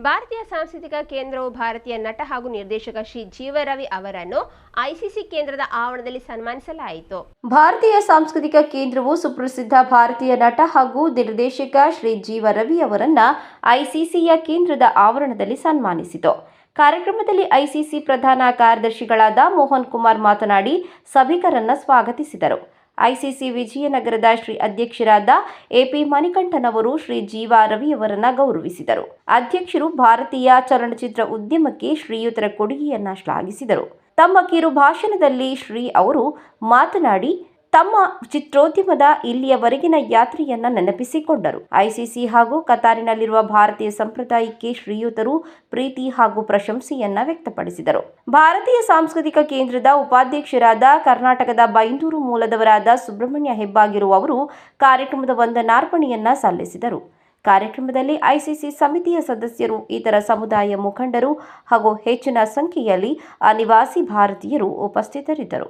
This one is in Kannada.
ಭಾರತೀಯ ಸಾಂಸ್ಕೃತಿಕ ಕೇಂದ್ರವು ಭಾರತೀಯ ನಟ ಹಾಗೂ ನಿರ್ದೇಶಕ ಶ್ರೀ ಜೀವರವಿ ಅವರನ್ನು ಐಸಿಸಿ ಕೇಂದ್ರದ ಆವರಣದಲ್ಲಿ ಸನ್ಮಾನಿಸಲಾಯಿತು. ಭಾರತೀಯ ಸಾಂಸ್ಕೃತಿಕ ಕೇಂದ್ರವು ಸುಪ್ರಸಿದ್ಧ ಭಾರತೀಯ ನಟ ಹಾಗೂ ನಿರ್ದೇಶಕ ಶ್ರೀ ಜೀವರವಿ ಅವರನ್ನ ಐಸಿಸಿಯ ಕೇಂದ್ರದ ಆವರಣದಲ್ಲಿ ಸನ್ಮಾನಿಸಿತು. ಕಾರ್ಯಕ್ರಮದಲ್ಲಿ ಐಸಿಸಿ ಪ್ರಧಾನ ಕಾರ್ಯದರ್ಶಿಗಳಾದ ಮೋಹನ್ ಕುಮಾರ್ ಮಾತನಾಡಿ ಸಭಿಕರನ್ನ ಸ್ವಾಗತಿಸಿದರು. ಐಸಿಸಿ ವಿಜಯನಗರದ ಶ್ರೀ ಅಧ್ಯಕ್ಷರಾದ ಎಪಿ ಮಣಿಕಂಠನವರು ಶ್ರೀ ಜೀವಾ ರವಿಯವರನ್ನ ಗೌರವಿಸಿದರು. ಅಧ್ಯಕ್ಷರು ಭಾರತೀಯ ಚಲನಚಿತ್ರ ಉದ್ಯಮಕ್ಕೆ ಶ್ರೀಯುತರ ಕೊಡುಗೆಯನ್ನ ಶ್ಲಾಘಿಸಿದರು. ತಮ್ಮ ಕಿರು ಭಾಷಣದಲ್ಲಿ ಶ್ರೀ ಅವರು ಮಾತನಾಡಿ ತಮ್ಮ ಚಿತ್ರೋದ್ಯಮದ ಇಲ್ಲಿಯವರೆಗಿನ ಯಾತ್ರೆಯನ್ನ ನೆನಪಿಸಿಕೊಂಡರು. ಐಸಿಸಿ ಹಾಗೂ ಕತಾರಿನಲ್ಲಿರುವ ಭಾರತೀಯ ಸಂಪ್ರದಾಯಕ್ಕೆ ಶ್ರೀಯುತರು ಪ್ರೀತಿ ಹಾಗೂ ಪ್ರಶಂಸೆಯನ್ನ ವ್ಯಕ್ತಪಡಿಸಿದರು. ಭಾರತೀಯ ಸಾಂಸ್ಕೃತಿಕ ಕೇಂದ್ರದ ಉಪಾಧ್ಯಕ್ಷರಾದ ಕರ್ನಾಟಕದ ಬೈಂದೂರು ಮೂಲದವರಾದ ಸುಬ್ರಹ್ಮಣ್ಯ ಹೆಬ್ಬಾಗಿರು ಅವರು ಕಾರ್ಯಕ್ರಮದ ವಂದನಾರ್ಪಣೆಯನ್ನ ಸಲ್ಲಿಸಿದರು. ಕಾರ್ಯಕ್ರಮದಲ್ಲಿ ಐಸಿಸಿ ಸಮಿತಿಯ ಸದಸ್ಯರು, ಇತರ ಸಮುದಾಯ ಮುಖಂಡರು ಹಾಗೂ ಹೆಚ್ಚಿನ ಸಂಖ್ಯೆಯಲ್ಲಿ ಅನಿವಾಸಿ ಭಾರತೀಯರು ಉಪಸ್ಥಿತರಿದ್ದರು.